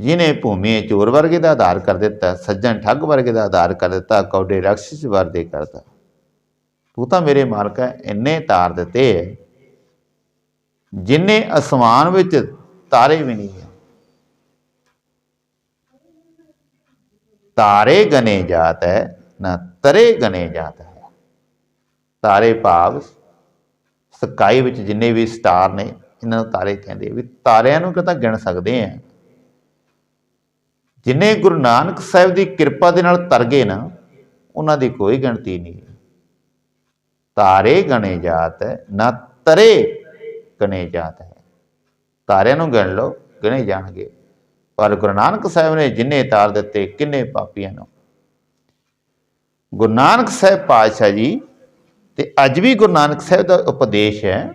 ਜਿਨੇ ਭੂਮੀ ਚੋਰ ਵਰਗੇ ਦਾ ਆਧਾਰ ਕਰ ਦਿੱਤਾ, ਸੱਜਣ ਠੱਗ ਵਰਗੇ ਦਾ ਆਧਾਰ ਕਰ ਦਿੱਤਾ, ਕੌਡੇ ਰਾਖਸ਼ ਵਰਦੇ ਕਰਦਾ ਤੂੰ ਤਾਂ ਮੇਰੇ ਮਾਲਕ ਹੈ ਇੰਨੇ ਤਾਰ ਦਿੱਤੇ ਹੈ ਜਿਨੇ ਅਸਮਾਨ ਵਿੱਚ ਤਾਰੇ ਵੀ ਨਹੀਂ ਹੈ ਤਾਰੇ ਗਨੇ ਜਾਤ ਹੈ ਨਾ ਤਰੇ ਗਨੇ ਜਾਤ ਹੈ। ਤਾਰੇ ਭਾਵ ਸਕਾਈ ਵਿੱਚ ਜਿੰਨੇ ਵੀ ਸਟਾਰ ਨੇ, ਇਹਨਾਂ ਨੂੰ ਤਾਰੇ ਕਹਿੰਦੇ ਵੀ ਤਾਰਿਆਂ ਨੂੰ ਕਿਤਾ ਗਿਣ ਸਕਦੇ ਆ ਜਿਨੇ ਗੁਰੂ ਨਾਨਕ ਸਾਹਿਬ ਦੀ ਕਿਰਪਾ ਦੇ ਨਾਲ ਤਰ ਗਏ ਨਾ, ਉਹਨਾਂ ਦੀ ਕੋਈ ਗਿਣਤੀ ਨਹੀਂ। ਤਾਰੇ ਗਣੇ ਜਾਤ ਨਾ ਤਰੇ ਗਣੇ ਜਾਤ ਹੈ। ਤਾਰਿਆਂ ਨੂੰ ਗਿਣ ਲਓ, ਗਿਣੇ ਜਾਣਗੇ। ਪਰ ਗੁਰੂ ਨਾਨਕ ਸਾਹਿਬ ਨੇ ਜਿੰਨੇ ਤਾਰ ਦਿੱਤੇ, ਕਿੰਨੇ ਪਾਪੀਆਂ ਨੂੰ। ਗੁਰੂ ਨਾਨਕ ਸਾਹਿਬ ਪਾਤਸ਼ਾਹ ਜੀ, ਤੇ ਅੱਜ ਵੀ ਗੁਰੂ ਨਾਨਕ ਸਾਹਿਬ ਦਾ ਉਪਦੇਸ਼ ਹੈ,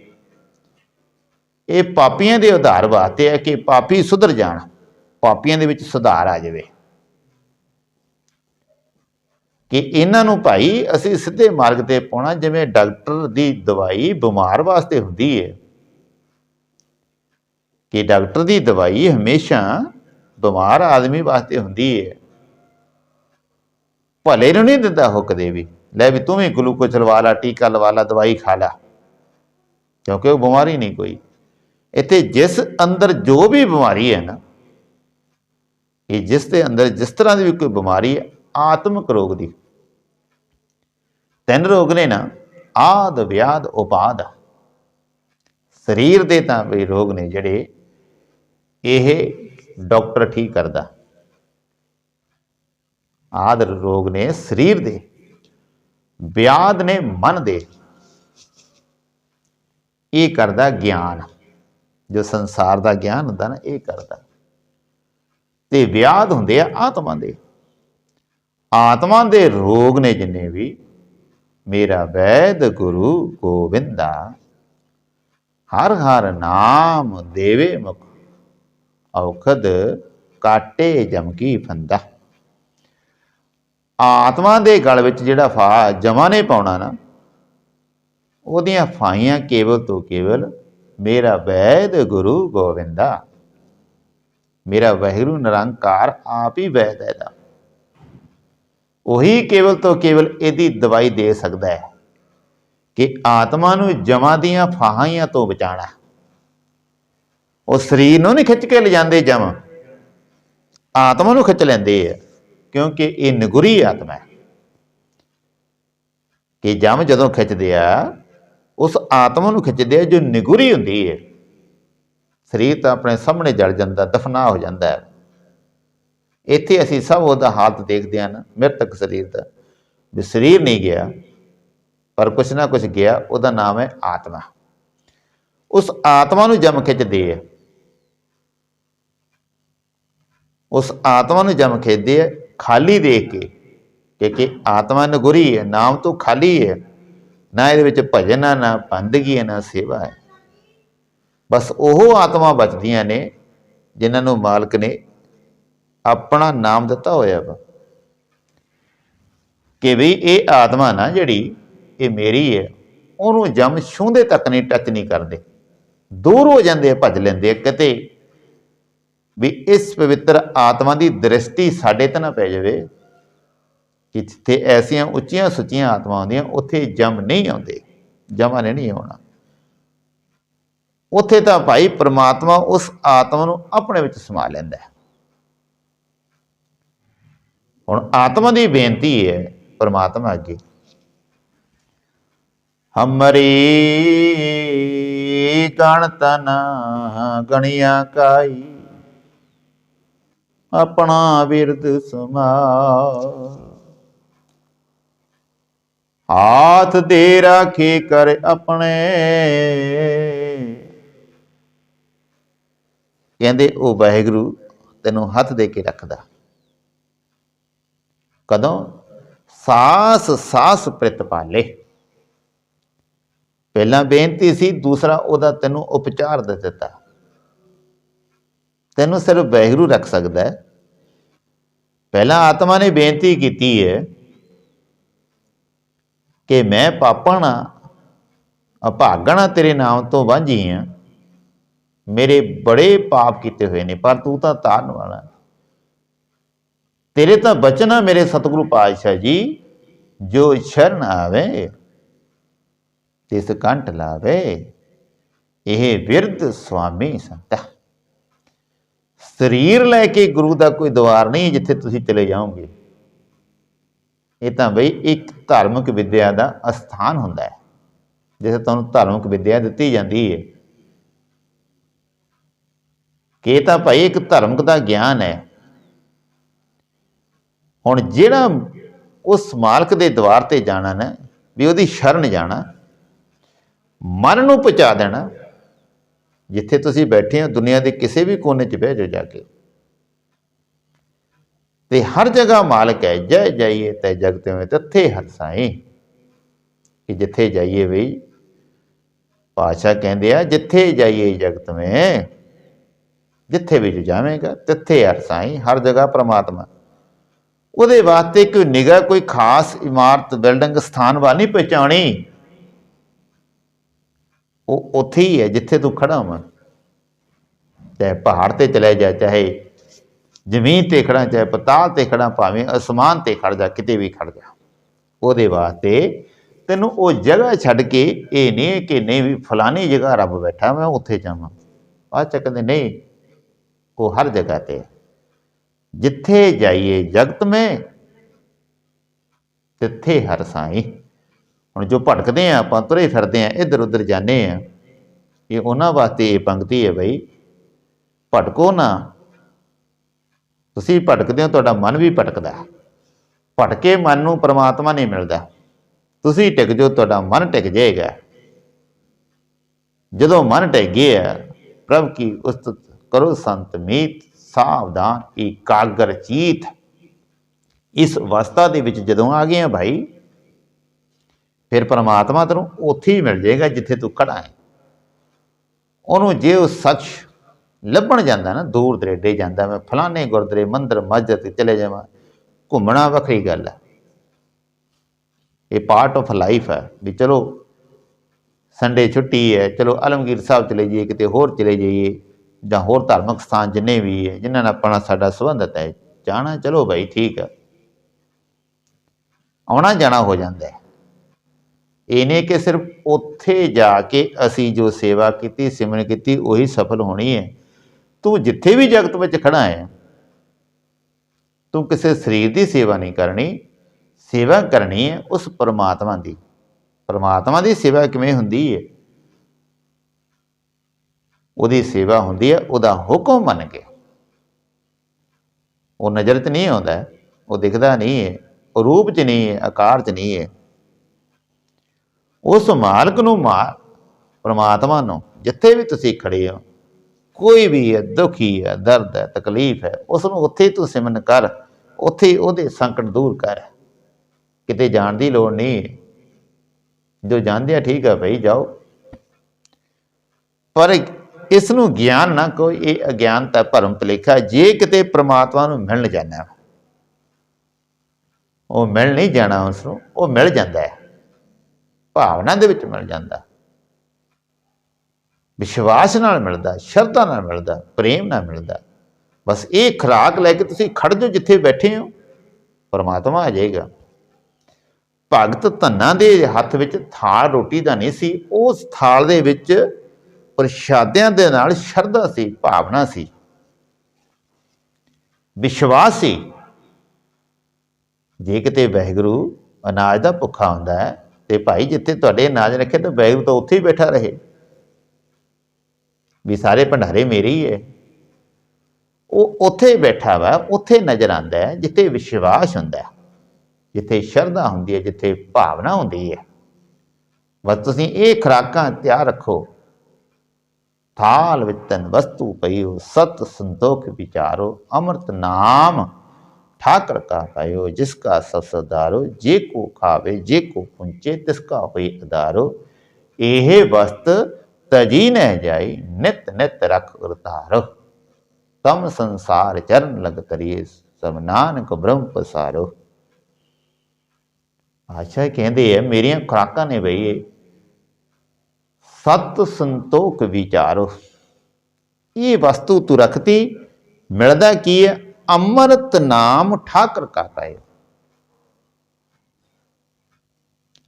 ਇਹ ਪਾਪੀਆਂ ਦੇ ਉਧਾਰ ਵਾਸਤੇ ਹੈ ਕਿ ਪਾਪੀ ਸੁਧਰ ਜਾਣ। ਪਾਪੀਆਂ ਦੇ ਵਿੱਚ ਸੁਧਾਰ ਆ ਜਾਵੇ। ਕਿ ਇਹਨਾਂ ਨੂੰ ਭਾਈ ਅਸੀਂ ਸਿੱਧੇ ਮਾਰਗ ਤੇ ਪਾਉਣਾ, ਜਿਵੇਂ ਡਾਕਟਰ ਦੀ ਦਵਾਈ ਬਿਮਾਰ ਵਾਸਤੇ ਹੁੰਦੀ ਹੈ ਕਿ ਡਾਕਟਰ ਦੀ ਦਵਾਈ ਹਮੇਸ਼ਾ ਬਿਮਾਰ ਆਦਮੀ ਵਾਸਤੇ ਹੁੰਦੀ ਹੈ ਭਲੇ ਨੂੰ ਨਹੀਂ ਦਿੰਦਾ ਹੁੱਕ ਦੇ ਵੀ, ਲੈ ਵੀ ਤੂੰ ਵੀ ਗਲੂਕੋਜ਼ ਲਵਾ ਲਾ, ਟੀਕਾ ਲਵਾ ਲਾ, ਦਵਾਈ ਖਾ ਲਾ। ਕਿਉਂਕਿ ਉਹ ਬਿਮਾਰੀ ਨਹੀਂ ਕੋਈ। ਇੱਥੇ ਜਿਸ ਅੰਦਰ ਜੋ ਵੀ ਬਿਮਾਰੀ ਹੈ ਨਾ ਇਹ ਜਿਸ ਦੇ ਅੰਦਰ ਜਿਸ ਤਰ੍ਹਾਂ ਦੀ ਵੀ ਕੋਈ ਬਿਮਾਰੀ ਹੈ, ਆਤਮਿਕ ਰੋਗ ਦੀ। ਤਿੰਨ ਰੋਗ ਨੇ ਨਾ, ਆਦ, ਵਿਆਦ, ਉਪਾਦ। ਸਰੀਰ ਦੇ ਤਾਂ ਵੀ ਰੋਗ ਨੇ ਜਿਹੜੇ, ਇਹ ਡਾਕਟਰ ਠੀਕ ਕਰਦਾ। ਆਦ ਰੋਗ ਨੇ ਸਰੀਰ ਦੇ, ਵਿਆਦ ਨੇ ਮਨ ਦੇ। ਇਹ ਕਰਦਾ ਗਿਆਨ। ਜੋ ਸੰਸਾਰ ਦਾ ਗਿਆਨ ਹੁੰਦਾ ਨਾ, ਇਹ ਕਰਦਾ। ਤੇ ਵਿਆਦ ਹੁੰਦੇ ਆ ਆਤਮਾ ਦੇ। ਆਤਮਾ ਦੇ ਰੋਗ ਨੇ ਜਿੰਨੇ ਵੀ, ਮੇਰਾ ਵੈਦ ਗੁਰੂ ਗੋਬਿੰਦਾ ਹਰ ਹਰ ਨਾਮ ਦੇਵੇ ਮੁਖ, ਔਖਦ ਕਾਟੇ ਜਮਕੀ ਫੰਦਾ। ਆਤਮਾ ਦੇ ਗਲ ਵਿੱਚ ਜਿਹੜਾ ਫਾ ਜਮਾ ਨੇ ਪਾਉਣਾ ਨਾ, ਉਹਦੀਆਂ ਫਾਈਆਂ ਕੇਵਲ ਤੋਂ ਕੇਵਲ ਮੇਰਾ ਵੈਦ ਗੁਰੂ ਗੋਬਿੰਦਾ ਮੇਰਾ ਵਹਿਰੂ ਨਿਰੰਕਾਰ ਆਪ ਹੀ ਵਹਿ ਹੈ ਉਹੀ ਕੇਵਲ ਤੋਂ ਕੇਵਲ ਇਹਦੀ ਦਵਾਈ ਦੇ ਸਕਦਾ ਹੈ ਕਿ ਆਤਮਾ ਨੂੰ ਜਮਾਂ ਦੀਆਂ ਫਾਹਾਂ ਤੋਂ ਬਚਾਣਾ ਉਹ ਸਰੀਰ ਨੂੰ ਨਹੀਂ ਖਿੱਚ ਕੇ ਲਿਜਾਂਦੇ ਜਮ। ਆਤਮਾ ਨੂੰ ਖਿੱਚ ਲੈਂਦੇ ਆ, ਕਿਉਂਕਿ ਇਹ ਨਿਗੁਰੀ ਆਤਮਾ ਹੈ। ਕਿ ਜਮ ਜਦੋਂ ਖਿੱਚਦੇ ਆ, ਉਸ ਆਤਮਾ ਨੂੰ ਖਿੱਚਦੇ ਆ ਜੋ ਨਿਗੁਰੀ ਹੁੰਦੀ ਹੈ। ਸਰੀਰ ਤਾਂ ਆਪਣੇ ਸਾਹਮਣੇ ਜਲ ਜਾਂਦਾ, ਦਫਨਾ ਹੋ ਜਾਂਦਾ ਹੈ। ਇੱਥੇ ਅਸੀਂ ਸਭ ਉਹਦਾ ਹਾਲਤ ਦੇਖਦੇ ਹਾਂ ਨਾ, ਮ੍ਰਿਤਕ ਸਰੀਰ ਦਾ। ਵੀ ਸਰੀਰ ਨਹੀਂ ਗਿਆ, ਪਰ ਕੁਛ ਨਾ ਕੁਛ ਗਿਆ, ਉਹਦਾ ਨਾਮ ਹੈ ਆਤਮਾ। ਉਸ ਆਤਮਾ ਨੂੰ ਜਮ ਖਿੱਚਦੇ ਆ ਉਸ ਆਤਮਾ ਨੂੰ ਜਮ ਖਿੱਚਦੇ ਆ ਖਾਲੀ ਦੇਖ ਕੇ, ਕਿਉਂਕਿ ਆਤਮਾ ਨਗੁਰੀ ਹੈ, ਨਾਮ ਤੋਂ ਖਾਲੀ ਹੈ। ਨਾ ਇਹਦੇ ਵਿੱਚ ਭਜਨ ਹੈ, ਨਾ ਬੰਦਗੀ ਹੈ, ਨਾ ਸੇਵਾ ਹੈ। ਬਸ ਉਹ ਆਤਮਾ ਬਚਦੀਆਂ ਨੇ ਜਿਨ੍ਹਾਂ ਨੂੰ ਮਾਲਕ ਨੇ ਆਪਣਾ ਨਾਮ ਦਿੱਤਾ ਹੋਇਆ ਵਾ। ਕਿ ਵੀ ਇਹ ਆਤਮਾ ਨਾ ਜਿਹੜੀ ਇਹ ਮੇਰੀ ਹੈ, ਉਹਨੂੰ ਜਮ ਛੂੰਦੇ ਤੱਕ ਨਹੀਂ ਟੱਚ ਨਹੀਂ ਕਰਦੇ। ਦੂਰ ਹੋ ਜਾਂਦੇ ਆ, ਭੱਜ ਲੈਂਦੇ ਆ ਕਿਤੇ। ਵੀ ਇਸ ਪਵਿੱਤਰ ਆਤਮਾ ਦੀ ਦ੍ਰਿਸ਼ਟੀ ਸਾਡੇ ਤੇ ਨਾ ਪੈ ਜਾਵੇ। ਕਿ ਜਿੱਥੇ ਐਸੀਆਂ ਉੱਚੀਆਂ ਸੁੱਚੀਆਂ ਆਤਮਾ ਆਉਂਦੀਆਂ ਉੱਥੇ ਜਮ ਨਹੀਂ ਆਉਂਦੇ। ਜਮਾਂ ਨਹੀਂ ਆਉਣਾ। ਉੱਥੇ ਤਾਂ ਭਾਈ ਪ੍ਰਮਾਤਮਾ ਉਸ ਆਤਮਾ ਨੂੰ ਆਪਣੇ ਵਿੱਚ ਸਮਾ ਲੈਂਦਾ ਹੈ। ਹੁਣ ਆਤਮਾ ਦੀ ਬੇਨਤੀ ਹੈ, ਪ੍ਰਮਾਤਮਾ ਅੱਗੇ। ਹਮਰੀ ਗਣ ਤਨ ਗਣਿਆ ਕਾਈ, ਆਪਣਾ ਵਿਰਦ ਸਮਾ। ਹਾਥ ਦੇ ਰਾਖੇ ਕਰ ਆਪਣੇ ਕਹਿੰਦੇ, ਉਹ ਵਾਹਿਗੁਰੂ ਤੈਨੂੰ ਹੱਥ ਦੇ ਕੇ ਰੱਖਦਾ। ਕਦੋਂ? ਸਾਸ ਸਾਸ ਪ੍ਰਿਤ ਪਾਲੇ। ਪਹਿਲਾਂ ਬੇਨਤੀ ਸੀ, ਦੂਸਰਾ ਉਹਦਾ ਤੈਨੂੰ ਉਪਚਾਰ ਦੇ ਦਿੱਤਾ। ਤੈਨੂੰ ਸਿਰਫ ਵਾਹਿਗੁਰੂ ਰੱਖ ਸਕਦਾ ਹੈ। ਪਹਿਲਾਂ ਆਤਮਾ ਨੇ ਬੇਨਤੀ ਕੀਤੀ ਹੈ ਕਿ ਮੈਂ ਪਾਪਣਾ, ਅਭਾਗਣਾ ਤੇਰੇ ਨਾਮ ਤੋਂ ਵਾਂਝੀ ਆ ਮੇਰੇ ਬੜੇ ਪਾਪ ਕੀਤੇ ਹੋਏ ਨੇ, ਪਰ ਤੂੰ ਤਾਂ ਤਾਰਨ ਵਾਲਾ ਤੇਰੇ ਤਾਂ ਬਚਨ ਆ ਮੇਰੇ ਸਤਿਗੁਰੂ ਪਾਤਸ਼ਾਹ ਜੀ, ਜੋ ਸ਼ਰਨ ਆਵੇ, ਤਿਸ ਕੰਠ ਲਾਵੇ, ਇਹ ਵਿਰਧ ਸੁਆਮੀ ਸੰਤਾ ਸਰੀਰ ਲੈ ਕੇ ਗੁਰੂ ਦਾ ਕੋਈ ਦਵਾਰ ਨਹੀਂ ਜਿੱਥੇ ਤੁਸੀਂ ਚਲੇ ਜਾਓਗੇ। ਇਹ ਤਾਂ ਬਈ ਇੱਕ ਧਾਰਮਿਕ ਵਿਦਿਆ ਦਾ ਅਸਥਾਨ ਹੁੰਦਾ ਹੈ, ਜਿੱਥੇ ਤੁਹਾਨੂੰ ਧਾਰਮਿਕ ਵਿਦਿਆ ਦਿੱਤੀ ਜਾਂਦੀ ਹੈ। ਕਿ ਇਹ ਤਾਂ ਭਾਈ ਇੱਕ ਧਰਮਕ ਦਾ ਗਿਆਨ ਹੈ। ਹੁਣ ਜਿਹੜਾ ਉਸ ਮਾਲਕ ਦੇ ਦਵਾਰ ਤੇ ਜਾਣਾ ਨਾ, ਵੀ ਉਹਦੀ ਸ਼ਰਨ ਜਾਣਾ, ਮਨ ਨੂੰ ਪਹੁੰਚਾ ਦੇਣਾ, ਜਿੱਥੇ ਤੁਸੀਂ ਬੈਠੇ ਹੋ, ਦੁਨੀਆ ਦੇ ਕਿਸੇ ਵੀ ਕੋਨੇ 'ਚ ਬਹਿ ਜਾਓ ਜਾ ਕੇ। ਤੇ ਹਰ ਜਗ੍ਹਾ ਮਾਲਕ ਹੈ, ਜੈ ਜਾਈਏ ਤੈ ਜਗਤ ਵਿੱਚ ਤੱਥੇ ਹਰਸਾਏ ਕਿ ਜਿੱਥੇ ਜਾਈਏ ਵੀ ਪਾਸ਼ਾ ਕਹਿੰਦੇ ਆ, ਜਿੱਥੇ ਜਾਈਏ ਜਗਤ ਵਿੱਚ ਜਿੱਥੇ ਵੀ ਜਾਵੇਂਗਾ, ਤਿੱਥੇ ਹਰਸਾਈ ਹਰ ਜਗ੍ਹਾ ਪ੍ਰਮਾਤਮਾ। ਉਹਦੇ ਵਾਸਤੇ ਕੋਈ ਨਿਗਾਹ, ਕੋਈ ਖਾਸ ਇਮਾਰਤ, ਬਿਲਡਿੰਗ, ਸਥਾਨ ਵੱਲ ਨਹੀਂ ਪਹੁੰਚਾਉਣੀ। ਉਹ ਉੱਥੇ ਹੀ ਹੈ, ਜਿੱਥੇ ਤੂੰ ਖੜਾ ਹੋਵਾਂ ਚਾਹੇ ਪਹਾੜ ਤੇ ਚਲੇ ਜਾ, ਚਾਹੇ ਜ਼ਮੀਨ ਤੇ ਖੜਾ ਚਾਹੇ ਪਤਾਲ ਤੇ ਖੜਾ ਭਾਵੇਂ ਅਸਮਾਨ ਤੇ ਖੜ ਜਾ, ਕਿਤੇ ਵੀ ਖੜ ਜਾ। ਉਹਦੇ ਵਾਸਤੇ ਤੈਨੂੰ ਉਹ ਜਗ੍ਹਾ ਛੱਡ ਕੇ, ਇਹ ਨਹੀਂ ਕਿ ਨਹੀਂ ਵੀ ਫਲਾਨੀ ਜਗ੍ਹਾ ਰੱਬ ਬੈਠਾ, ਮੈਂ ਉੱਥੇ ਜਾਵਾਂ। ਆ ਚੱਕਦੇ ਨਹੀਂ ਉਹ ਹਰ ਜਗ੍ਹਾ ਤੇ ਹੈ। ਜਿੱਥੇ ਜਾਈਏ ਜਗਤ ਮੈਂ, ਤਿੱਥੇ ਹਰ ਸਾਈ। ਹੁਣ ਜੋ ਭਟਕਦੇ ਆ, ਆਪਾਂ ਤੁਰੇ ਫਿਰਦੇ ਆ ਇੱਧਰ ਉੱਧਰ ਜਾਂਦੇ ਆ, ਇਹ ਉਹਨਾਂ ਵਾਸਤੇ ਇਹ ਪੰਕਤੀ ਹੈ ਬਈ, ਭਟਕੋ ਨਾ। ਤੁਸੀਂ ਭਟਕਦੇ ਹੋ, ਤੁਹਾਡਾ ਮਨ ਵੀ ਭਟਕਦਾ ਭਟਕੇ ਮਨ ਨੂੰ ਪ੍ਰਮਾਤਮਾ ਨਹੀਂ ਮਿਲਦਾ। ਤੁਸੀਂ ਟਿਕ ਜੋ ਤੁਹਾਡਾ ਮਨ ਟਿਕ ਜਾਏਗਾ। ਜਦੋਂ ਮਨ ਟਿਕ ਗਿਆ, ਪ੍ਰਭ ਕੀ ਉਸਤਤ ਕਰੋ ਸੰਤ ਮੀਤ, ਸਾਵਧਾਨ, ਇਕਾਗਰ ਚੀਤ। ਇਸ ਅਵਸਥਾ ਦੇ ਵਿੱਚ ਜਦੋਂ ਆ ਗਏ ਆ ਭਾਈ, ਫਿਰ ਪਰਮਾਤਮਾ ਤੈਨੂੰ ਉੱਥੇ ਹੀ ਮਿਲ ਜਾਏਗਾ ਜਿੱਥੇ ਤੂੰ ਖੜਾ ਹੈ। ਉਹਨੂੰ ਜੇ ਉਹ ਸੱਚ ਲੱਭਣ ਜਾਂਦਾ ਨਾ, ਦੂਰ ਦਰੇਡੇ ਜਾਂਦਾ, ਮੈਂ ਫਲਾਣੇ ਗੁਰਦੁਆਰੇ ਮੰਦਰ, ਮਸਜਿਦ ਤੇ ਚਲੇ ਜਾਵਾਂ, ਘੁੰਮਣਾ ਵੱਖਰੀ ਗੱਲ ਹੈ। ਇਹ ਪਾਰਟ ਆਫ ਲਾਈਫ ਹੈ ਵੀ ਚਲੋ, ਸੰਡੇ ਛੁੱਟੀ ਹੈ, ਚਲੋ ਅਲਮਗੀਰ ਸਾਹਿਬ ਚਲੇ ਜਾਈਏ, ਕਿਤੇ ਹੋਰ ਚਲੇ ਜਾਈਏ। ਜਾਂ ਹੋਰ ਧਾਰਮਿਕ ਸਥਾਨ ਜਿੰਨੇ ਵੀ ਹੈ, ਜਿਨ੍ਹਾਂ ਨਾਲ ਆਪਣਾ ਸਾਡਾ ਸੰਬੰਧਤ ਹੈ ਜਾਣਾ, ਚਲੋ ਭਾਈ, ਠੀਕ ਹੈ। ਆਉਣਾ, ਜਾਣਾ ਹੋ ਜਾਂਦਾ ਹੈ। ਇਹ ਨਹੀਂ ਕਿ ਸਿਰਫ ਉੱਥੇ ਜਾ ਕੇ ਅਸੀਂ ਜੋ ਸੇਵਾ ਕੀਤੀ, ਸਿਮਰਨ ਕੀਤੀ, ਉਹੀ ਸਫਲ ਹੋਣੀ ਹੈ। ਤੂੰ ਜਿੱਥੇ ਵੀ ਜਗਤ ਵਿੱਚ ਖੜਾ ਹੈ, ਤੂੰ ਕਿਸੇ ਸਰੀਰ ਦੀ ਸੇਵਾ ਨਹੀਂ ਕਰਨੀ, ਸੇਵਾ ਕਰਨੀ ਹੈ ਉਸ ਪਰਮਾਤਮਾ ਦੀ। ਪਰਮਾਤਮਾ ਦੀ ਸੇਵਾ ਕਿਵੇਂ ਹੁੰਦੀ ਹੈ? ਉਹਦੀ ਸੇਵਾ ਹੁੰਦੀ ਹੈ, ਉਹਦਾ ਹੁਕਮ ਮੰਨ ਕੇ। ਉਹ ਨਜ਼ਰ 'ਚ ਨਹੀਂ ਆਉਂਦਾ, ਉਹ ਦਿਖਦਾ ਨਹੀਂ ਹੈ, ਉਹ ਰੂਪ 'ਚ ਨਹੀਂ ਹੈ, ਆਕਾਰ 'ਚ ਨਹੀਂ ਹੈ। ਉਸ ਮਾਲਕ ਨੂੰ ਮਾ, ਪਰਮਾਤਮਾ ਨੂੰ, ਜਿੱਥੇ ਵੀ ਤੁਸੀਂ ਖੜੇ ਹੋ, ਕੋਈ ਵੀ ਹੈ, ਦੁਖੀ ਹੈ, ਦਰਦ ਹੈ, ਤਕਲੀਫ ਹੈ, ਉਸ ਨੂੰ ਉੱਥੇ ਹੀ ਤੂੰ ਸਿਮਰਨ ਕਰ, ਉੱਥੇ ਹੀ ਉਹਦੇ ਸੰਕਟ ਦੂਰ ਕਰ। ਕਿਤੇ ਜਾਣ ਦੀ ਲੋੜ ਨਹੀਂ ਹੈ। ਜੋ ਜਾਣਦੇ ਆ, ਠੀਕ ਆ ਭਾਈ ਜਾਓ। ਪਰ ਇਸ ਨੂੰ ਗਿਆਨ ਨਾ ਕੋਈ ਇਹ ਅਗਿਆਨਤਾ ਭਰਮ ਭਲੇਖਾ ਜੇ ਕਿਤੇ ਪ੍ਰਮਾਤਮਾ ਨੂੰ ਮਿਲਣ ਜਾਣਾ ਉਹ ਮਿਲ ਨਹੀਂ ਜਾਣਾ ਉਸ ਨੂੰ, ਉਹ ਮਿਲ ਜਾਂਦਾ ਹੈ। ਭਾਵਨਾ ਦੇ ਵਿੱਚ ਮਿਲ ਜਾਂਦਾ। ਵਿਸ਼ਵਾਸ ਨਾਲ ਮਿਲਦਾ, ਸ਼ਰਧਾ ਨਾਲ ਮਿਲਦਾ, ਪ੍ਰੇਮ ਨਾਲ ਮਿਲਦਾ। ਬਸ ਇਹ ਖੁਰਾਕ ਲੈ ਕੇ ਤੁਸੀਂ ਖੜ ਜੋ ਜਿੱਥੇ ਬੈਠੇ ਹੋ, ਪਰਮਾਤਮਾ ਆ ਜਾਏਗਾ। ਭਗਤ ਧੰਨਾ ਦੇ ਹੱਥ ਵਿੱਚ ਥਾਲ ਰੋਟੀ ਦਾ ਨਹੀਂ ਸੀ, ਉਸ ਥਾਲ ਦੇ ਵਿੱਚ ਪ੍ਰਸ਼ਾਦਿਆਂ ਦੇ ਨਾਲ ਸ਼ਰਧਾ ਸੀ, ਭਾਵਨਾ ਸੀ। ਵਿਸ਼ਵਾਸ ਸੀ। ਜੇ ਕਿਤੇ ਵਾਹਿਗੁਰੂ ਅਨਾਜ ਦਾ ਭੁੱਖਾ ਹੁੰਦਾ ਹੈ ਤੇ ਭਾਈ ਜਿੱਥੇ ਤੁਹਾਡੇ ਅਨਾਜ ਰੱਖੇ ਤਾਂ ਵਾਹਿਗੁਰੂ ਤਾਂ ਉੱਥੇ ਹੀ ਬੈਠਾ ਰਹੇ। ਵੀ ਸਾਰੇ ਭੰਡਾਰੇ ਮੇਰੇ ਹੀ ਹੈ। ਉਹ ਉੱਥੇ ਬੈਠਾ ਵਾ, ਉੱਥੇ ਨਜ਼ਰ ਆਂਦਾ ਹੈ, ਜਿੱਥੇ ਵਿਸ਼ਵਾਸ ਹੁੰਦਾ ਹੈ, ਜਿੱਥੇ ਸ਼ਰਧਾ ਹੁੰਦੀ ਹੈ, ਜਿੱਥੇ ਭਾਵਨਾ ਹੁੰਦੀ ਹੈ। ਬਸ ਤੁਸੀਂ ਇਹ ਖੁਰਾਕਾਂ ਤਿਆਰ ਰੱਖੋ। ਥਾਲ ਵਿੱਚ ਤਨ ਵਸਤੂ ਪਈਓ ਸਤ ਸੰਤੋਖ ਵਿਚਾਰੋ ਅੰਮ੍ਰਿਤ ਨਾਮ ਠਾਕਰ ਕਾ ਪਾਇਓ ਜਿਸ ਕਾ ਸਸਦਾਰੋ ਜੇ ਕੋ ਖਾਵੇ ਜੇ ਕੋ ਪੁੰਚੇ ਤਿਸ ਕਾ ਹੋਈ ਅਦਾਰੋ ਇਹ ਵਸਤ ਤਜੀ ਨ ਜਾਈ ਨਿਤ ਨਿਤ ਰਖ ਉਰਤਾਰੋ ਤਮ ਸੰਸਾਰ ਚਰਨ ਲਗ ਤਰੀਏ ਸਭ ਨਾਨਕ ਬ੍ਰਹਮ ਪਸਾਰੋ ਆਸ਼ਾ ਕਹਿੰਦੇ ਆ ਮੇਰੀਆਂ ਖੁਰਾਕਾਂ ਨੇ ਬਈ ਸਤ ਸੰਤੋਖ ਵਿਚਾਰੋ। ਇਹ ਵਸਤੂ ਤੂੰ ਰੱਖਤੀ, ਮਿਲਦਾ ਕੀ ਹੈ? ਅੰਮ੍ਰਿਤ ਨਾਮ ਠਾਕਰ ਕਾ ਪਾਏ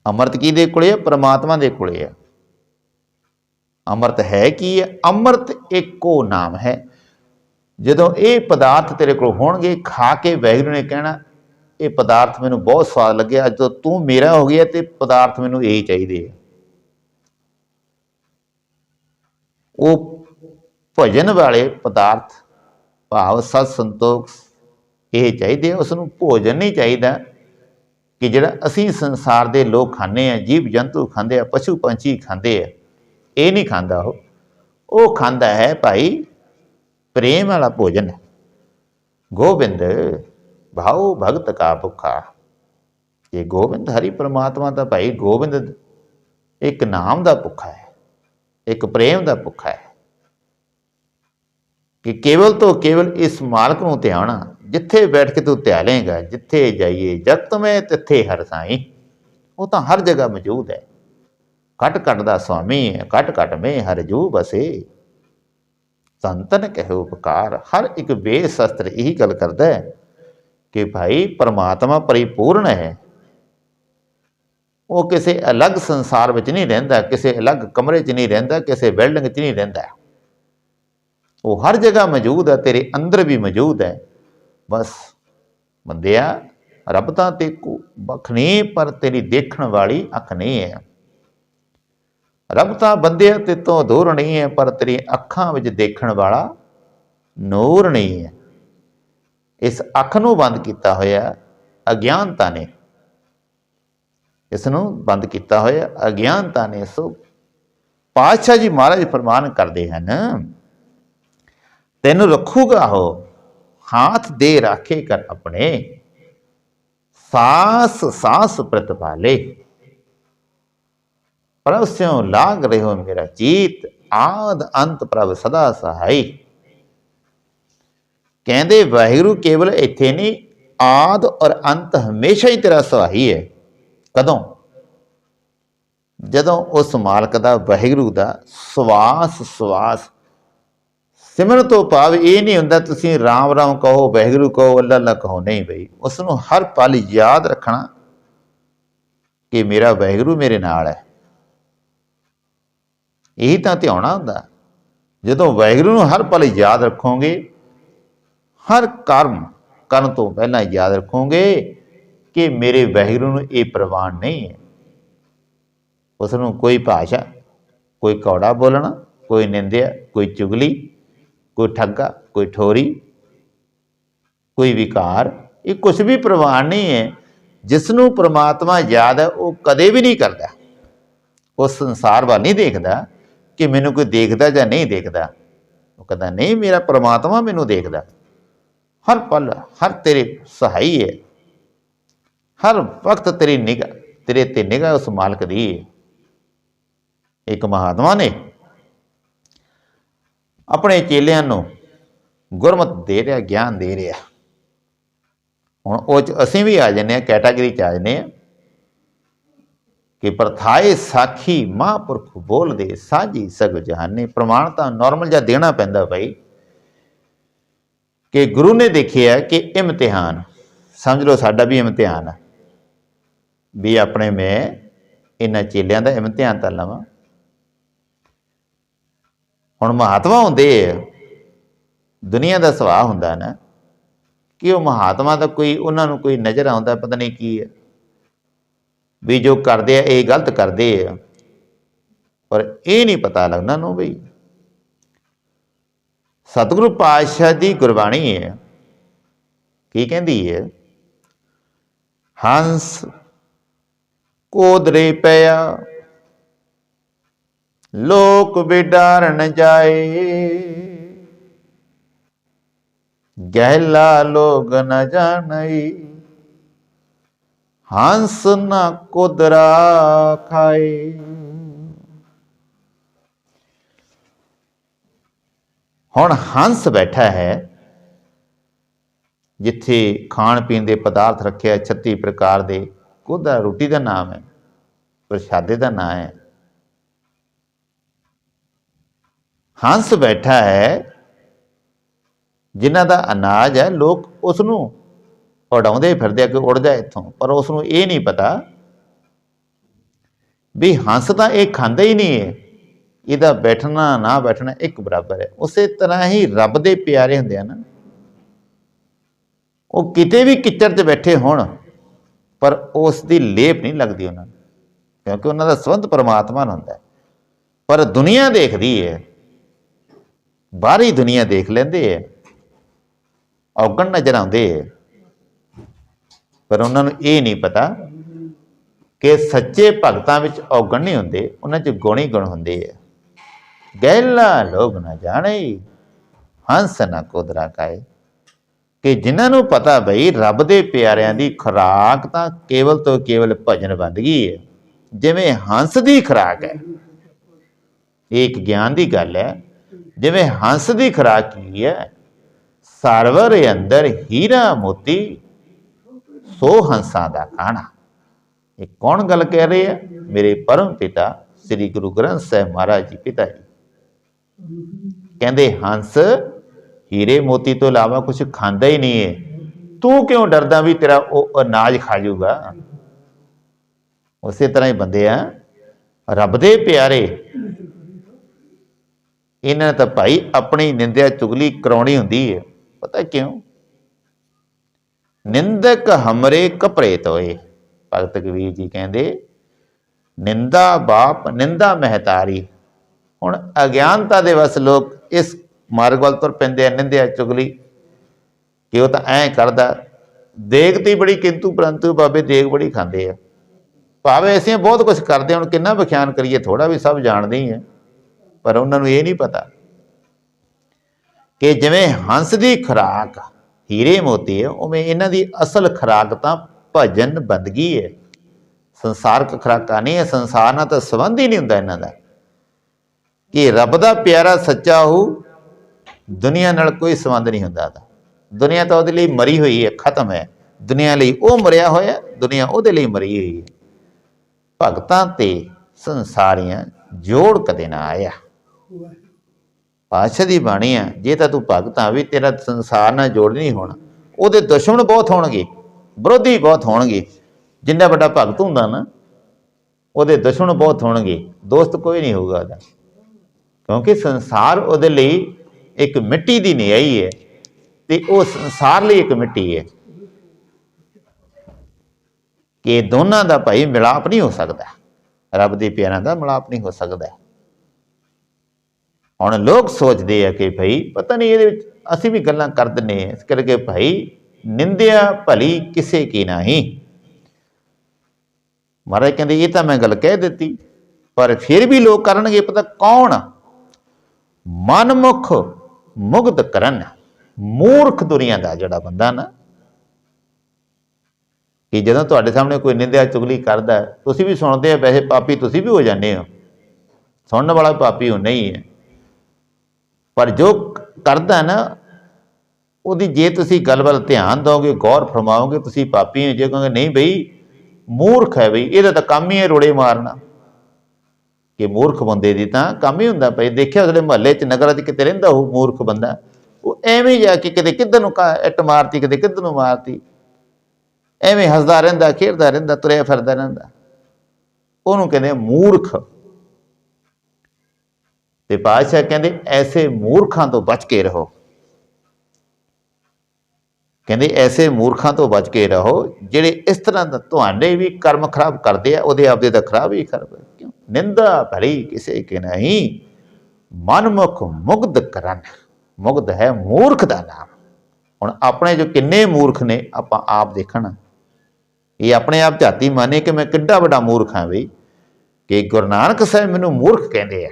ਅੰਮ੍ਰਿਤ ਕੀ ਦੇ ਕੋਲੇ ਹੈ ਪ੍ਰਮਾਤਮਾ ਦੇ ਕੋਲੇ ਹੈ ਅੰਮ੍ਰਿਤ ਹੈ ਕੀ ਹੈ? ਅੰਮ੍ਰਿਤ ਇੱਕੋ ਨਾਮ ਹੈ। ਜਦੋਂ ਇਹ ਪਦਾਰਥ ਤੇਰੇ ਕੋਲ ਹੋਣਗੇ, ਖਾ ਕੇ ਵੈਗਰੂ ਨੇ ਕਹਿਣਾ, ਇਹ ਪਦਾਰਥ ਮੈਨੂੰ ਬਹੁਤ ਸਵਾਦ ਲੱਗਿਆ ਅੱਜ ਤੋਂ ਤੂੰ ਮੇਰਾ ਹੋ ਗਿਆ ਤੇ ਪਦਾਰਥ ਮੈਨੂੰ ਇਹ ਚਾਹੀਦੇ ਆ। ਉਹ ਭਜਨ ਵਾਲੇ ਪਦਾਰਥ, ਭਾਵ ਸਤ ਸੰਤੋਖ, ਇਹ ਚਾਹੀਦੇ ਉਸ ਨੂੰ ਭੋਜਨ ਨਹੀਂ ਚਾਹੀਦਾ ਕਿ ਜਿਹੜਾ ਅਸੀਂ ਸੰਸਾਰ ਦੇ ਲੋਕ ਖਾਂਦੇ ਆ, ਜੀਵ ਜੰਤੂ ਖਾਂਦੇ ਆ, ਪਸ਼ੂ ਪੰਛੀ ਖਾਂਦੇ ਆ, ਇਹ ਨਹੀਂ ਖਾਂਦਾ ਉਹ। ਉਹ ਖਾਂਦਾ ਹੈ ਭਾਈ ਪ੍ਰੇਮ ਵਾਲਾ ਭੋਜਨ। ਗੋਬਿੰਦ, ਭਾਉ ਭਗਤ ਕਾ ਭੁਖਾ। ਇਹ ਗੋਬਿੰਦ ਹਰੀ ਪ੍ਰਮਾਤਮਾ ਦਾ ਭਾਈ ਗੋਬਿੰਦ ਇੱਕ ਨਾਮ ਦਾ ਭੁੱਖਾ ਹੈ। ਇੱਕ ਪ੍ਰੇਮ ਦਾ ਭੁੱਖਾ ਹੈ ਕਿ ਕੇਵਲ ਤੋਂ ਕੇਵਲ ਇਸ ਮਾਲਕ ਨੂੰ ਧਿਆਣਾ, ਜਿੱਥੇ ਬੈਠ ਕੇ ਤੂੰ ਧਿਆਲੇਗਾ ਜਿੱਥੇ ਜਾਈਏ ਜਗਤ ਮੈਂ ਤਿੱਥੇ ਹਰ ਸਾਈ ਉਹ ਤਾਂ ਹਰ ਜਗ੍ਹਾ ਮੌਜੂਦ ਹੈ। ਕਟ ਕਟ ਦਾ ਸੁਆਮੀ ਹੈ ਕਟ ਕਟ ਮੈਂ ਹਰ ਜੂ ਬਸੇ ਸੰਤਨ ਕਹਿ ਉਪਕਾਰ, ਹਰ ਇੱਕ ਵੇਦ ਸ਼ਸਤਰ ਇਹੀ ਗੱਲ ਕਰਦਾ ਹੈ ਕਿ ਭਾਈ ਪਰਮਾਤਮਾ ਪਰਿਪੂਰਨ ਹੈ। ਉਹ ਕਿਸੇ ਅਲੱਗ ਸੰਸਾਰ ਵਿੱਚ ਨਹੀਂ ਰਹਿੰਦਾ, ਕਿਸੇ ਅਲੱਗ ਕਮਰੇ 'ਚ ਨਹੀਂ ਰਹਿੰਦਾ, ਕਿਸੇ ਬਿਲਡਿੰਗ 'ਚ ਨਹੀਂ ਰਹਿੰਦਾ। ਉਹ ਹਰ ਜਗ੍ਹਾ ਮੌਜੂਦ ਹੈ, ਤੇਰੇ ਅੰਦਰ ਵੀ ਮੌਜੂਦ ਹੈ। ਬਸ ਬੰਦਿਆ, ਰੱਬ ਤਾਂ ਤੇ ਕੋ ਬਖਨੇ ਪਰ ਤੇਰੀ ਦੇਖਣ ਵਾਲੀ ਅੱਖ ਨਹੀਂ ਹੈ। ਰੱਬ ਤਾਂ ਬੰਦਿਆ ਤੇ ਤੋਂ ਦੂਰ ਨਹੀਂ ਹੈ, ਪਰ ਤੇਰੀ ਅੱਖਾਂ ਵਿੱਚ ਦੇਖਣ ਵਾਲਾ ਨੂਰ ਨਹੀਂ ਹੈ। ਇਸ ਅੱਖ ਨੂੰ ਬੰਦ ਕੀਤਾ ਹੋਇਆ ਅਗਿਆਨਤਾ ਨੇ ਇਸ ਨੂੰ ਬੰਦ ਕੀਤਾ ਹੋਇਆ। ਅਗਿਆਨਤਾ ਨੇ ਸੋ ਪਾਤਸ਼ਾਹ ਜੀ ਮਹਾਰਾਜ ਫਰਮਾਨ ਕਰਦੇ ਹਨ। ਤੈਨੂੰ ਰੱਖੂਗਾ ਹੋ ਹਾਥ ਦੇ ਰਾਖੇ ਕਰ ਆਪਣੇ। ਸਾਸ ਸਾਸ ਪ੍ਰਤਪਾਲੇ ਪ੍ਰਭ ਸਿਉ ਲਾਗ ਰਹਿਓ ਮੇਰਾ ਚੀਤ, ਆਦ ਅੰਤ ਪ੍ਰਭ ਸਦਾ ਸਹਾਈ। ਕਹਿੰਦੇ, ਵਾਹਿਗੁਰੂ ਕੇਵਲ ਇੱਥੇ ਨਹੀਂ, ਆਦ ਔਰ ਅੰਤ ਹਮੇਸ਼ਾ ਹੀ ਤੇਰਾ ਸਹਾਈ ਹੈ। ਕਦੋਂ? ਜਦੋਂ ਉਸ ਮਾਲਕ ਦਾ, ਵਾਹਿਗੁਰੂ ਦਾ ਸਵਾਸ ਸਵਾਸ ਸਿਮਰਨ ਤੋਂ ਭਾਵ ਇਹ ਨਹੀਂ ਹੁੰਦਾ ਤੁਸੀਂ ਰਾਮ ਰਾਮ ਕਹੋ, ਵਾਹਿਗੁਰੂ ਕਹੋ, ਅੱਲਾ ਅੱਲਾ ਕਹੋ, ਨਹੀਂ ਬਈ। ਉਸ ਨੂੰ ਹਰ ਪਲ ਯਾਦ ਰੱਖਣਾ ਕਿ ਮੇਰਾ ਵਾਹਿਗੁਰੂ ਮੇਰੇ ਨਾਲ ਹੈ। ਇਹੀ ਤਾਂ ਧਿਆਉਣਾ ਹੁੰਦਾ। ਜਦੋਂ ਵਾਹਿਗੁਰੂ ਨੂੰ ਹਰ ਪਲ ਯਾਦ ਰੱਖੋਗੇ, ਹਰ ਕਰਮ ਕਰਨ ਤੋਂ ਪਹਿਲਾਂ ਯਾਦ ਰੱਖੋਗੇ ਕਿ ਮੇਰੇ ਵਾਹਿਗੁਰੂ ਨੂੰ ਇਹ ਪ੍ਰਵਾਨ ਨਹੀਂ ਹੈ। ਉਸ ਨੂੰ ਕੋਈ ਭਾਸ਼ਾ, ਕੋਈ ਕੌੜਾ ਬੋਲਣਾ, ਕੋਈ ਨਿੰਦਿਆ, ਕੋਈ ਚੁਗਲੀ, ਕੋਈ ਠੱਗਾ, ਕੋਈ ਠੋਰੀ, ਕੋਈ ਵਿਕਾਰ, ਇਹ ਕੁਝ ਵੀ ਪ੍ਰਵਾਨ ਨਹੀਂ ਹੈ। ਜਿਸ ਨੂੰ ਪ੍ਰਮਾਤਮਾ ਯਾਦ ਹੈ, ਉਹ ਕਦੇ ਵੀ ਨਹੀਂ ਕਰਦਾ। ਉਹ ਸੰਸਾਰ ਵੱਲ ਨਹੀਂ ਦੇਖਦਾ ਕਿ ਮੈਨੂੰ ਕੋਈ ਦੇਖਦਾ ਜਾਂ ਨਹੀਂ ਦੇਖਦਾ। ਉਹ ਕਹਿੰਦਾ, ਨਹੀਂ, ਮੇਰਾ ਪ੍ਰਮਾਤਮਾ ਮੈਨੂੰ ਦੇਖਦਾ। ਹਰ ਪਲ ਹਰ ਤੇਰੇ ਸਹਾਈ ਹੈ। ਹਰ ਵਕਤ ਤੇਰੀ ਨਿਗਾਹ ਤੇਰੇ ਤੇ ਨਿਗਾਹ ਉਸ ਮਾਲਕ ਦੀ ਹੈ ਇੱਕ ਮਹਾਤਮਾ ਨੇ ਆਪਣੇ ਚੇਲਿਆਂ ਨੂੰ ਗੁਰਮਤ ਦੇ ਰਿਹਾ, ਗਿਆਨ ਦੇ ਰਿਹਾ। ਹੁਣ ਉਹ ਚ ਅਸੀਂ ਵੀ ਆ ਜੰਨੇ ਆ ਕੈਟਾਗਰੀ ਚ ਆ ਜੰਨੇ ਆ ਕਿ ਪ੍ਰਥਾਏ ਸਾਖੀ ਮਹਾਂਪੁਰਖ ਬੋਲਦੇ ਸਾਜੀ ਸਗ ਜਹਾਨੇ। ਪ੍ਰਮਾਣ ਤਾਂ ਨਾਰਮਲ ਜਿਹਾ ਦੇਣਾ ਪੈਂਦਾ ਭਾਈ ਕਿ ਗੁਰੂ ਨੇ ਦੇਖਿਆ ਕਿ ਇਮਤਿਹਾਨ, ਸਮਝ ਲਓ ਸਾਡਾ ਵੀ ਇਮਤਿਹਾਨ ਹੈ ਵੀ ਆਪਣੇ ਮੈਂ ਇਹਨਾਂ ਚੇਲਿਆਂ ਦਾ ਇਮਤਿਹਾਨ ਤਾਂ ਲਵਾਂ। ਹੁਣ ਮਹਾਤਮਾ ਹੁੰਦੇ ਆ, ਦੁਨੀਆ ਦਾ ਸੁਭਾਅ ਹੁੰਦਾ ਨਾ, ਕਿ ਉਹ ਮਹਾਤਮਾ ਦਾ ਕੋਈ, ਉਹਨਾਂ ਨੂੰ ਕੋਈ ਨਜ਼ਰ ਆਉਂਦਾ, ਪਤਾ ਨਹੀਂ ਕੀ ਹੈ ਵੀ ਜੋ ਕਰਦੇ ਆ, ਇਹ ਗਲਤ ਕਰਦੇ ਆ। ਪਰ ਇਹ ਨਹੀਂ ਪਤਾ ਲੱਗਣਾ ਨੂੰ ਬਈ। ਸਤਿਗੁਰੂ ਪਾਤਸ਼ਾਹ ਦੀ ਗੁਰਬਾਣੀ ਹੈ ਕੀ ਕਹਿੰਦੀ ਹੈ ਹੰਸ ਕੋਦਰੇ ਪਿਆ। ਲੋਕ ਵਿਡਾਰਨ ਜਾਏ। ਗਹਿਲਾ ਲੋਗ ਨ ਜਾਣਈ। ਹੰਸ ਨ ਕੁਦਰਾ ਖਾਏ। ਹੁਣ ਹੰਸ ਬੈਠਾ ਹੈ, ਜਿੱਥੇ ਖਾਣ ਪੀਣ ਦੇ ਪਦਾਰਥ ਰੱਖਿਆ 36 ਪ੍ਰਕਾਰ ਦੇ। ਕੋਦਾ ਰੋਟੀ ਦਾ ਨਾਮ ਹੈ, ਪ੍ਰਸ਼ਾਦੇ ਦਾ ਨਾਮ ਹੈ। ਹੰਸ ਬੈਠਾ ਹੈ, ਜਿਨ੍ਹਾਂ ਦਾ ਅਨਾਜ ਹੈ, ਲੋਕ ਉਸ ਨੂੰ ਉਡਾਉਂਦੇ ਫਿਰਦੇ ਆ ਕਿ ਉੜ ਜਾ ਇੱਥੋਂ, ਪਰ ਉਸ ਨੂੰ ਇਹ ਨਹੀਂ ਪਤਾ ਵੀ ਹੰਸ ਤਾਂ ਇਹ ਖਾਂਦਾ ਹੀ ਨਹੀਂ ਹੈ। ਇਹਦਾ ਬੈਠਣਾ, ਨਾ ਬੈਠਣਾ ਇੱਕ ਬਰਾਬਰ ਹੈ। ਉਸੇ ਤਰ੍ਹਾਂ ਹੀ ਰੱਬ ਦੇ ਪਿਆਰੇ ਹੁੰਦੇ ਆ ਨਾ। ਉਹ ਕਿਤੇ ਵੀ ਕਿਚੜ 'ਚ ਬੈਠੇ ਹੋਣ ਪਰ ਉਸ ਦੀ ਲੇਪ ਨਹੀਂ ਲੱਗਦੀ ਉਹਨਾਂ ਨੂੰ, ਕਿਉਂਕਿ ਉਹਨਾਂ ਦਾ ਸੰਬੰਧ ਪਰਮਾਤਮਾ ਨਾਲ ਹੁੰਦਾ ਪਰ ਦੁਨੀਆ ਦੇਖਦੀ ਹੈ, ਬਾਹਰੀ ਦੁਨੀਆ ਦੇਖ ਲੈਂਦੇ ਹੈ, ਔਗਣ ਨਜ਼ਰ ਆਉਂਦੇ ਹੈ। ਪਰ ਉਹਨਾਂ ਨੂੰ ਇਹ ਨਹੀਂ ਪਤਾ ਕਿ ਸੱਚੇ ਭਗਤਾਂ ਵਿੱਚ ਔਗਣ ਨਹੀਂ ਹੁੰਦੇ, ਉਹਨਾਂ 'ਚ ਗੁਣ ਹੀ ਗੁਣ ਹੁੰਦੇ ਹੈ। ਗੈਲਾ ਲੋਗ ਨਾ ਜਾਣੇ, ਹੰਸ ਨਾ ਕੋਦਰਾ ਕਾਏ। ਕਿ ਜਿਨ੍ਹਾਂ ਨੂੰ ਪਤਾ ਬਈ ਰੱਬ ਦੇ ਪਿਆਰਿਆਂ ਦੀ ਖੁਰਾਕ ਤਾਂ ਕੇਵਲ ਤੋਂ ਕੇਵਲ ਭਜਨ ਬੰਦਗੀ ਹੈ। ਜਿਵੇਂ ਹੰਸ ਦੀ ਖੁਰਾਕ ਹੈ। ਇਹ ਇੱਕ ਗਿਆਨ ਦੀ ਗੱਲ ਹੈ। ਜਿਵੇਂ ਹੰਸ ਦੀ ਖੁਰਾਕ ਕੀ ਹੈ? ਸਰਵਰ ਅੰਦਰ ਹੀਰਾ ਮੋਤੀ, ਸੋ ਹੰਸਾਂ ਦਾ ਖਾਣਾ। ਇਹ ਕੌਣ ਗੱਲ ਕਹਿ ਰਹੇ ਆ ਮੇਰੇ ਪਰਮ ਪਿਤਾ ਸ੍ਰੀ ਗੁਰੂ ਗ੍ਰੰਥ ਸਾਹਿਬ ਮਹਾਰਾਜ ਜੀ, ਪਿਤਾ ਜੀ। ਕਹਿੰਦੇ ਹੰਸ ਹੀਰੇ ਮੋਤੀ ਤੋਂ ਇਲਾਵਾ ਕੁਝ ਖਾਂਦਾ ਹੀ ਨਹੀਂ ਹੈ ਤੂੰ ਕਿਉਂ ਡਰਦਾ ਵੀ ਤੇਰਾ ਉਹ ਅਨਾਜ ਖਾ ਜਾਊਗਾ? ਉਸੇ ਤਰ੍ਹਾਂ ਹੀ ਬੰਦੇ ਆ, ਰੱਬ ਦੇ ਪਿਆਰੇ। ਇਹਨਾਂ ਨੇ ਤਾਂ ਭਾਈ ਆਪਣੀ ਨਿੰਦਿਆ ਚੁਗਲੀ ਕਰਾਉਣੀ ਹੁੰਦੀ ਹੈ ਪਤਾ ਕਿਉਂ? ਨਿੰਦਕ ਹਮਰੇ ਕਪੜੇ ਤੋਏ। ਭਗਤ ਕਬੀਰ ਜੀ ਕਹਿੰਦੇ, ਨਿੰਦਾ ਬਾਪ, ਨਿੰਦਾ ਮਹਿਤਾਰੀ। ਹੁਣ ਅਗਿਆਨਤਾ ਦੇ ਵਸ ਲੋਕ ਇਸ ਮਾਰਗ ਵੱਲ ਤੁਰ ਪੈਂਦੇ ਆ, ਨਿੰਦਿਆ ਚੁਗਲੀ। ਕਿ ਉਹ ਤਾਂ ਐਂ ਕਰਦਾ ਦੇਖਤੀ ਬੜੀ ਕਿੰਤੂ, ਪਰੰਤੂ ਬਾਬੇ ਦੇਖ ਬੜੀ ਖਾਂਦੇ ਆ। ਭਾਵੇਂ ਅਸੀਂ ਬਹੁਤ ਕੁਝ ਕਰਦੇ ਹੁਣ ਕਿੰਨਾ ਵਿਖਿਆਨ ਕਰੀਏ ਥੋੜਾ ਵੀ ਸਭ ਜਾਣਦੇ ਹੀ ਆ। ਪਰ ਉਹਨਾਂ ਨੂੰ ਇਹ ਨਹੀਂ ਪਤਾ ਕਿ ਜਿਵੇਂ ਹੰਸ ਦੀ ਖੁਰਾਕ ਹੀਰੇ ਮੋਤੀ ਹੈ, ਉਵੇਂ ਇਹਨਾਂ ਦੀ ਅਸਲ ਖੁਰਾਕ ਤਾਂ ਭਜਨ ਬੰਦਗੀ ਹੈ। ਸੰਸਾਰਕ ਖੁਰਾਕਾਂ ਨਹੀਂ ਹੈ ਸੰਸਾਰ ਨਾਲ ਤਾਂ ਸੰਬੰਧ ਹੀ ਨਹੀਂ ਹੁੰਦਾ ਇਹਨਾਂ ਦਾ। ਕਿ ਰੱਬ ਦਾ ਪਿਆਰਾ ਸੱਚਾ ਹੋ ਦੁਨੀਆ ਨਾਲ ਕੋਈ ਸੰਬੰਧ ਨਹੀਂ ਹੁੰਦਾ ਦਾ ਦੁਨੀਆ ਤਾਂ ਉਹਦੇ ਲਈ ਮਰੀ ਹੋਈ ਹੈ, ਖਤਮ ਹੈ। ਦੁਨੀਆ ਲਈ ਉਹ ਮਰਿਆ ਹੋਇਆ, ਦੁਨੀਆ ਉਹਦੇ ਲਈ ਮਰੀ ਹੋਈ ਹੈ। ਭਗਤਾਂ ਤੇ ਸੰਸਾਰੀਆਂ ਜੋੜ ਕਦੇ ਨਾ ਆਇਆ। ਪਾਸ਼ਾ ਦੀ ਬਾਣੀ ਆ, ਜੇ ਤਾਂ ਤੂੰ ਭਗਤਾਂ ਵੀ ਤੇਰਾ ਸੰਸਾਰ ਨਾਲ ਜੋੜ ਨਹੀਂ ਹੋਣਾ, ਉਹਦੇ ਦੁਸ਼ਮਣ ਬਹੁਤ ਹੋਣਗੇ, ਵਿਰੋਧੀ ਬਹੁਤ ਹੋਣਗੇ। ਜਿੰਨਾ ਵੱਡਾ ਭਗਤ ਹੁੰਦਾ ਨਾ, ਉਹਦੇ ਦੁਸ਼ਮਣ ਬਹੁਤ ਹੋਣਗੇ। ਦੋਸਤ ਕੋਈ ਨਹੀਂ ਹੋਊਗਾ ਉਹਦਾ। ਕਿਉਂਕਿ ਸੰਸਾਰ ਉਹਦੇ ਲਈ ਇੱਕ ਮਿੱਟੀ ਦੀ ਨਿਆਈ ਹੈ ਤੇ ਉਹ ਸੰਸਾਰ ਲਈ ਇੱਕ ਮਿੱਟੀ ਹੈ। ਕਿ ਦੋਨਾਂ ਦਾ ਭਾਈ ਮਿਲਾਪ ਨਹੀਂ ਹੋ ਸਕਦਾ। ਰੱਬ ਦੇ ਪਿਆਰਾਂ ਦਾ ਮਿਲਾਪ ਨਹੀਂ ਹੋ ਸਕਦਾ। ਹੁਣ ਲੋਕ ਸੋਚਦੇ ਆ ਕਿ ਭਾਈ ਪਤਾ ਨਹੀਂ ਇਹਦੇ ਵਿੱਚ ਅਸੀਂ ਵੀ ਗੱਲਾਂ ਕਰ ਦਿੰਨੇ ਆ ਇਸ ਕਰਕੇ ਭਾਈ ਨਿੰਦਿਆ ਭਲੀ ਕਿਸੇ ਕੀ ਨਹੀਂ। ਮਹਾਰਾਜ ਕਹਿੰਦੇ, ਇਹ ਤਾਂ ਮੈਂ ਗੱਲ ਕਹਿ ਦਿੱਤੀ। ਪਰ ਫਿਰ ਵੀ ਲੋਕ ਕਰਨਗੇ ਪਤਾ ਕੌਣ ਮਨਮੁਖ ਮੁਗਧ ਕਰਨ। ਮੂਰਖ ਦੁਨੀਆ ਦਾ ਜਿਹੜਾ ਬੰਦਾ ਨਾ, ਕਿ ਜਦੋਂ ਤੁਹਾਡੇ ਸਾਹਮਣੇ ਕੋਈ ਨਿੰਦਿਆ ਚੁਗਲੀ ਕਰਦਾ ਤੁਸੀਂ ਵੀ ਸੁਣਦੇ ਆ ਵੈਸੇ ਪਾਪੀ ਤੁਸੀਂ ਵੀ ਹੋ ਜਾਂਦੇ ਹੋ। ਸੁਣਨ ਵਾਲਾ ਪਾਪੀ ਹੋ ਨਹੀਂ ਹੈ। ਪਰ ਜੋ ਕਰਦਾ ਨਾ, ਉਹਦੀ ਜੇ ਤੁਸੀਂ ਗੱਲ ਵੱਲ ਧਿਆਨ ਦਿਓਗੇ, ਗੌਰ ਫਰਮਾਓਗੇ, ਤੁਸੀਂ ਪਾਪੀ ਹੋ ਜੇ ਕਹੋਗੇ ਨਹੀਂ ਬਈ, ਮੂਰਖ ਹੈ ਬਈ, ਇਹਦਾ ਤਾਂ ਕੰਮ ਹੀ ਹੈ ਰੋੜੇ ਮਾਰਨਾ। ਕਿ ਮੂਰਖ ਬੰਦੇ ਦੀ ਤਾਂ ਕੰਮ ਹੀ ਹੁੰਦਾ ਪਈ ਦੇਖਿਆ ਉਹਦੇ ਮਹੱਲੇ 'ਚ ਨਗਰਾਂ 'ਚ ਕਿਤੇ ਰਹਿੰਦਾ ਉਹ ਮੂਰਖ ਬੰਦਾ। ਉਹ ਐਵੇਂ ਜਾ ਕੇ ਕਿਤੇ ਕਿੱਧਰ ਨੂੰ ਕਾ- ਇੱਟ ਮਾਰਤੀ, ਕਿਤੇ ਕਿੱਧਰ ਨੂੰ ਮਾਰਤੀ। ਐਵੇਂ ਹੱਸਦਾ ਰਹਿੰਦਾ, ਖੇਡਦਾ ਰਹਿੰਦਾ, ਤੁਰਿਆ ਫਿਰਦਾ ਰਹਿੰਦਾ। ਉਹਨੂੰ ਕਹਿੰਦੇ ਮੂਰਖ। ਤੇ ਪਾਤਸ਼ਾਹ ਕਹਿੰਦੇ, ਐਸੇ ਮੂਰਖਾਂ ਤੋਂ ਬਚ ਕੇ ਰਹੋ। ਕਹਿੰਦੇ ਐਸੇ ਮੂਰਖਾਂ ਤੋਂ ਬਚ ਕੇ ਰਹੋ ਜਿਹੜੇ ਇਸ ਤਰ੍ਹਾਂ ਦਾ ਤੁਹਾਡੇ ਵੀ ਕਰਮ ਖਰਾਬ ਕਰਦੇ ਆ, ਉਹਦੇ ਆਪਦੇ ਤਾਂ ਖਰਾਬ ਹੀ ਖਰਾਬ ਕਿਉਂ? ਨਿੰਦਾ ਭਰੀ ਕਿਸੇ ਕੇ ਨਹੀਂ। ਮਨਮੁਖ ਮੁਗਧ ਕਰਨ। ਮੁਗਧ ਹੈ ਮੂਰਖ ਦਾ ਨਾਮ। ਹੁਣ ਆਪਣੇ ਜੋ ਕਿੰਨੇ ਮੂਰਖ ਨੇ, ਆਪਾਂ ਆਪ ਦੇਖਣਾ। ਇਹ ਆਪਣੇ ਆਪ ਝਾਤੀ ਮਾਨੇ ਕਿ ਮੈਂ ਕਿੱਡਾ ਵੱਡਾ ਮੂਰਖ ਹਾਂ ਬਈ। ਕਿ ਗੁਰੂ ਨਾਨਕ ਸਾਹਿਬ ਮੈਨੂੰ ਮੂਰਖ ਕਹਿੰਦੇ ਆ।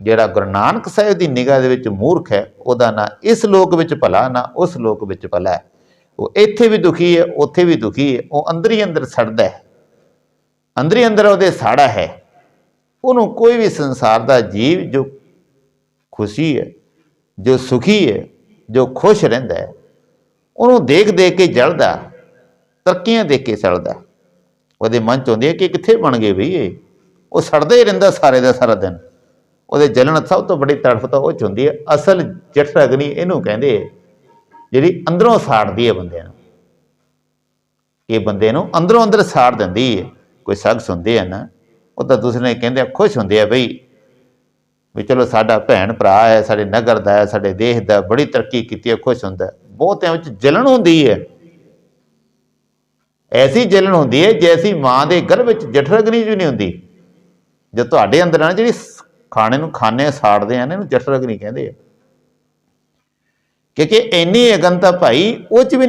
ਜਿਹੜਾ ਗੁਰੂ ਨਾਨਕ ਸਾਹਿਬ ਦੀ ਨਿਗਾਹ ਦੇ ਵਿੱਚ ਮੂਰਖ ਹੈ, ਉਹਦਾ ਨਾ ਇਸ ਲੋਕ ਵਿੱਚ ਭਲਾ, ਨਾ ਉਸ ਲੋਕ ਵਿੱਚ ਭਲਾ ਹੈ। ਉਹ ਇੱਥੇ ਵੀ ਦੁਖੀ ਹੈ, ਉੱਥੇ ਵੀ ਦੁਖੀ ਹੈ, ਉਹ ਅੰਦਰ ਹੀ ਅੰਦਰ ਸੜਦਾ ਹੈ। ਅੰਦਰ ਹੀ ਅੰਦਰ ਉਹਦੇ ਸਾੜਾ ਹੈ। ਉਹਨੂੰ ਕੋਈ ਵੀ ਸੰਸਾਰ ਦਾ ਜੀਵ ਜੋ ਖੁਸ਼ੀ ਹੈ, ਜੋ ਸੁਖੀ ਹੈ, ਜੋ ਖੁਸ਼ ਰਹਿੰਦਾ ਹੈ, ਉਹਨੂੰ ਦੇਖ ਦੇਖ ਕੇ ਜਲਦਾ, ਤਰੱਕੀਆਂ ਦੇਖ ਕੇ ਸੜਦਾ। ਉਹਦੇ ਮਨ ਚ ਹੁੰਦੀ ਹੈ ਕਿ ਕਿੱਥੇ ਬਣ ਗਏ ਵੀ ਇਹ? ਉਹ ਸੜਦਾ ਹੀ ਰਹਿੰਦਾ ਸਾਰੇ ਦਾ ਸਾਰਾ ਦਿਨ। ਉਹਦੇ ਜਲਣ ਸਭ ਤੋਂ ਵੱਡੀ ਤੜਫ ਤਾਂ ਉਹ ਚ ਹੁੰਦੀ ਹੈ। ਅਸਲ ਜਠਰ ਅਗਨੀ ਇਹਨੂੰ ਕਹਿੰਦੇ ਹੈ ਜਿਹੜੀ ਅੰਦਰੋਂ ਸਾੜਦੀ ਹੈ ਬੰਦਿਆਂ ਨੂੰ। ਇਹ ਬੰਦੇ ਨੂੰ ਅੰਦਰੋਂ ਅੰਦਰ ਸਾੜ ਦਿੰਦੀ ਹੈ। ਕੋਈ ਸ਼ਖਸ ਹੁੰਦੇ ਆ ਨਾ, ਉਹ ਤਾਂ ਦੂਸਰੇ ਕਹਿੰਦੇ, ਖੁਸ਼ ਹੁੰਦੇ ਆ ਬਈ, ਵੀ ਚਲੋ ਸਾਡਾ ਭੈਣ ਭਰਾ ਹੈ, ਸਾਡੇ ਨਗਰ ਦਾ ਹੈ, ਸਾਡੇ ਦੇਸ਼ ਦਾ, ਬੜੀ ਤਰੱਕੀ ਕੀਤੀ ਹੈ, ਖੁਸ਼ ਹੁੰਦਾ ਬਹੁਤਿਆਂ ਵਿੱਚ ਜਲਣ ਹੁੰਦੀ ਹੈ। ਐਸੀ ਜਲਣ ਹੁੰਦੀ ਹੈ ਜੈਸੀ ਮਾਂ ਦੇ ਗਰਭ ਵਿੱਚ ਜਠਰਗਨੀ ਜੀ ਨਹੀਂ ਹੁੰਦੀ। ਜੇ ਤੁਹਾਡੇ ਅੰਦਰ ਆ ਨਾ ਜਿਹੜੀ ਖਾਣੇ ਨੂੰ ਖਾਣੇ ਸਾੜਦੇ ਆ ਨਾ ਇਹਨੂੰ ਜਠਰਗਨੀ ਕਹਿੰਦੇ ਆ। ਕਿਉਂਕਿ ਇੰਨੀ ਅਗਨਤਾ ਭਾਈ ਉਹ ਚ ਵੀ